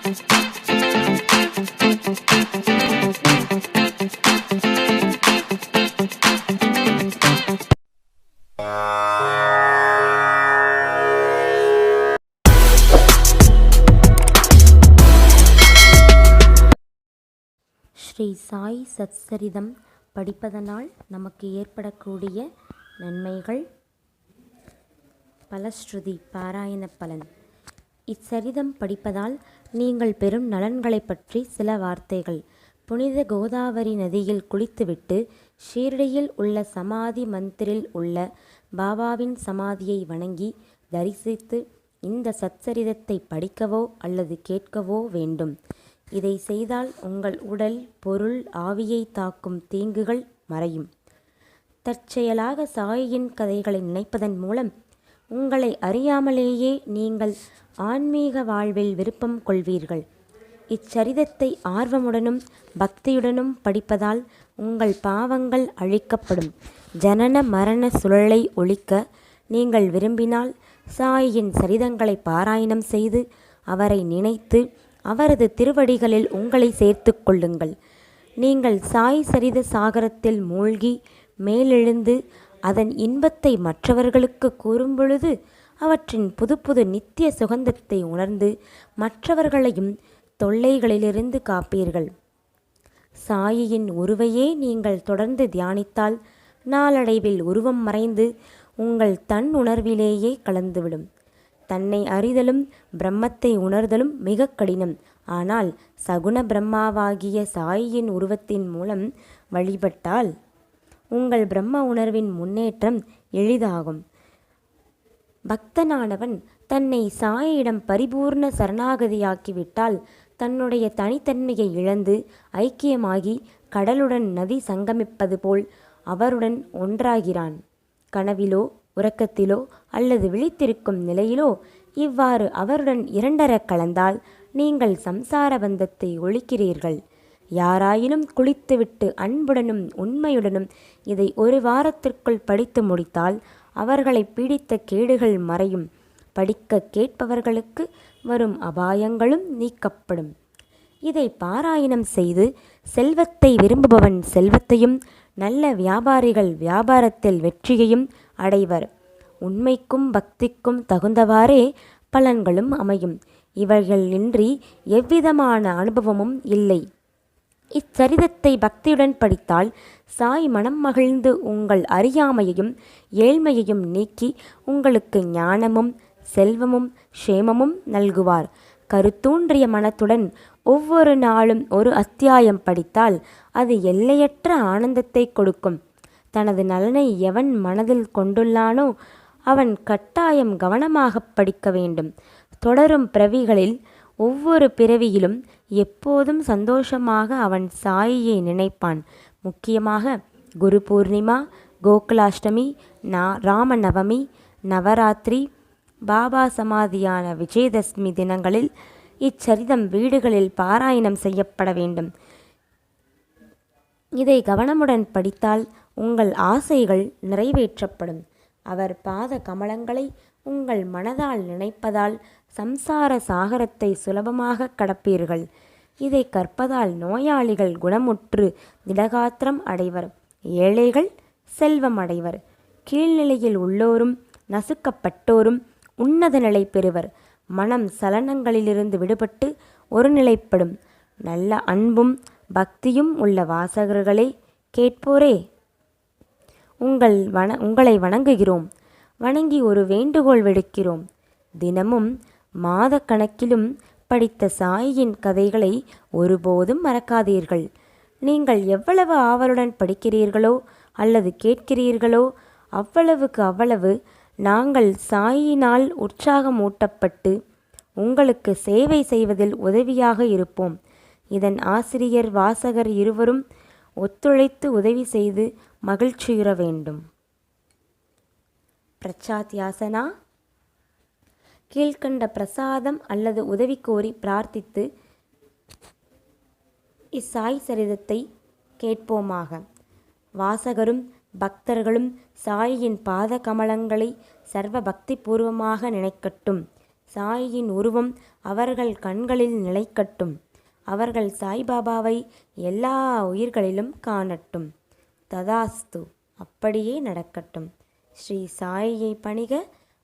ஸ்ரீ சாய் சத்சரிதம் படிப்பதனால் நமக்கு ஏற்படக்கூடிய நன்மைகள். பலஸ்ருதி பாராயண பலன். இச்சரிதம் படிப்பதால் நீங்கள் பெறும் நலன்களைப் பற்றி சில வார்த்தைகள். புனித கோதாவரி நதியில் குளித்துவிட்டு ஷீரடியில் உள்ள சமாதி மந்திரில் உள்ள பாபாவின் சமாதியை வணங்கி தரிசித்து இந்த சச்சரிதத்தை படிக்கவோ அல்லது கேட்கவோ வேண்டும். இதை செய்தால் உங்கள் உடல் பொருள் ஆவியை தாக்கும் தீங்குகள் மறையும். தற்செயலாக சாயின் கதைகளை நினைப்பதன் மூலம் உங்களை அறியாமலேயே நீங்கள் ஆன்மீக வாழ்வில் விருப்பம் கொள்வீர்கள். இச்சரிதத்தை ஆர்வமுடனும் பக்தியுடனும் படிப்பதால் உங்கள் பாவங்கள் அழிக்கப்படும். ஜனன மரண சுழலை ஒழிக்க நீங்கள் விரும்பினால் சாயின் சரிதங்களை பாராயணம் செய்து அவரை நினைத்து அவரது திருவடிகளில் உங்களை சேர்த்து கொள்ளுங்கள். நீங்கள் சாய் சரித சாகரத்தில் மூழ்கி மேலெழுந்து அதன் இன்பத்தை மற்றவர்களுக்கு கூறும்பொழுது அவற்றின் புது புது நித்திய சுகந்தத்தை உணர்ந்து மற்றவர்களையும் தொல்லைகளிலிருந்து காப்பீர்கள். சாயியின் உருவையே நீங்கள் தொடர்ந்து தியானித்தால் நாளடைவில் உருவம் மறைந்து உங்கள் தன் உணர்விலேயே கலந்துவிடும். தன்னை அறிதலும் பிரம்மத்தை உணர்தலும் மிக கடினம். ஆனால் சகுண பிரம்மாவாகிய சாயியின் உருவத்தின் மூலம் வழிபட்டால் உங்கள் பிரம்ம உணர்வின் முன்னேற்றம் எளிதாகும். பக்தனானவன் தன்னை சாயிடம் பரிபூர்ண சரணாகதியாக்கிவிட்டால் தன்னுடைய தனித்தன்மையை இழந்து ஐக்கியமாகி கடலுடன் நதி சங்கமிப்பது போல் அவருடன் ஒன்றாகிறான். கனவிலோ உறக்கத்திலோ அல்லது விழித்திருக்கும் நிலையிலோ இவ்வாறு அவருடன் இரண்டர கலந்தால் நீங்கள் சம்சார பந்தத்தை ஒழிக்கிறீர்கள். யாராயினும் குளித்துவிட்டு அன்புடனும் உண்மையுடனும் இதை ஒரு வாரத்திற்குள் படித்து முடித்தால் அவர்களை பீடித்த கேடுகள் மறையும். படிக்க கேட்பவர்களுக்கு வரும் அபாயங்களும் நீக்கப்படும். இதை பாராயணம் செய்து செல்வத்தை விரும்புபவன் செல்வத்தையும் நல்ல வியாபாரிகள் வியாபாரத்தில் வெற்றியையும் அடைவர். உண்மைக்கும் பக்திக்கும் தகுந்தவாறே பலன்களும் அமையும். இவைகள் இன்றி எவ்விதமான அனுபவமும் இல்லை. இச்சரிதத்தை பக்தியுடன் படித்தால் சாய் மனம் மகிழ்ந்து உங்கள் அறியாமையையும் ஏழ்மையையும் நீக்கி உங்களுக்கு ஞானமும் செல்வமும் க்ஷேமமும் நல்குவார். கருத்தூன்றிய மனத்துடன் ஒவ்வொரு நாளும் ஒரு அத்தியாயம் படித்தால் அது எல்லையற்ற ஆனந்தத்தை கொடுக்கும். தனது நலனை எவன் மனதில் கொண்டுள்ளானோ அவன் கட்டாயம் கவனமாக படிக்க வேண்டும். தொடரும் பிரவிகளில் ஒவ்வொரு பிறவியிலும் எப்போதும் சந்தோஷமாக அவன் சாயியை நினைப்பான். முக்கியமாக குரு பூர்ணிமா கோகுலாஷ்டமி நா ராமநவமி நவராத்திரி பாபா சமாதியான விஜயதசமி தினங்களில் இச்சரிதம் வீடுகளில் பாராயணம் செய்யப்பட வேண்டும். இதை கவனமுடன் படித்தால் உங்கள் ஆசைகள் நிறைவேற்றப்படும். அவர் பாத கமலங்களை உங்கள் மனதால் நினைப்பதால் சம்சார சாகரத்தை சுலபமாக கடப்பீர்கள். இதை கற்பதால் நோயாளிகள் குணமுற்று திடகாத்திரம் அடைவர். ஏழைகள் செல்வம் அடைவர். கீழ்நிலையில் உள்ளோரும் நசுக்கப்பட்டோரும் உன்னத நிலை பெறுவர். மனம் சலனங்களிலிருந்து விடுபட்டு ஒருநிலைப்படும். நல்ல அன்பும் பக்தியும் உள்ள வாசகர்களே கேட்போரே. உங்கள் வன உங்களை வணங்குகிறோம். வணங்கி ஒரு வேண்டுகோள் விடுக்கிறோம். தினமும் மாதக்கணக்கிலும் படித்த சாயின் கதைகளை ஒருபோதும் மறக்காதீர்கள். நீங்கள் எவ்வளவு ஆவலுடன் படிக்கிறீர்களோ அல்லது கேட்கிறீர்களோ அவ்வளவுக்கு அவ்வளவு நாங்கள் சாயினால் உற்சாகமூட்டப்பட்டு உங்களுக்கு சேவை செய்வதில் உதவியாக இருப்போம். இதன் ஆசிரியர் வாசகர் இருவரும் ஒத்துழைத்து உதவி செய்து மகிழ்ச்சியுற வேண்டும். பிரச்சாத்யாசனா கீழ்கண்ட பிரசாதம் அல்லது உதவி கோரி பிரார்த்தித்து இசாய் சரிதத்தை கேட்போமாக. வாசகரும் பக்தர்களும் சாயியின் பாத கமலங்களை சர்வ பக்தி பூர்வமாக நினைக்கட்டும். சாயியின் உருவம் அவர்கள் கண்களில் நிலைக்கட்டும். அவர்கள் சாய்பாபாவை எல்லா உயிர்களிலும் காணட்டும். ததாஸ்து அப்படியே நடக்கட்டும். ஸ்ரீ சாயியை பணிக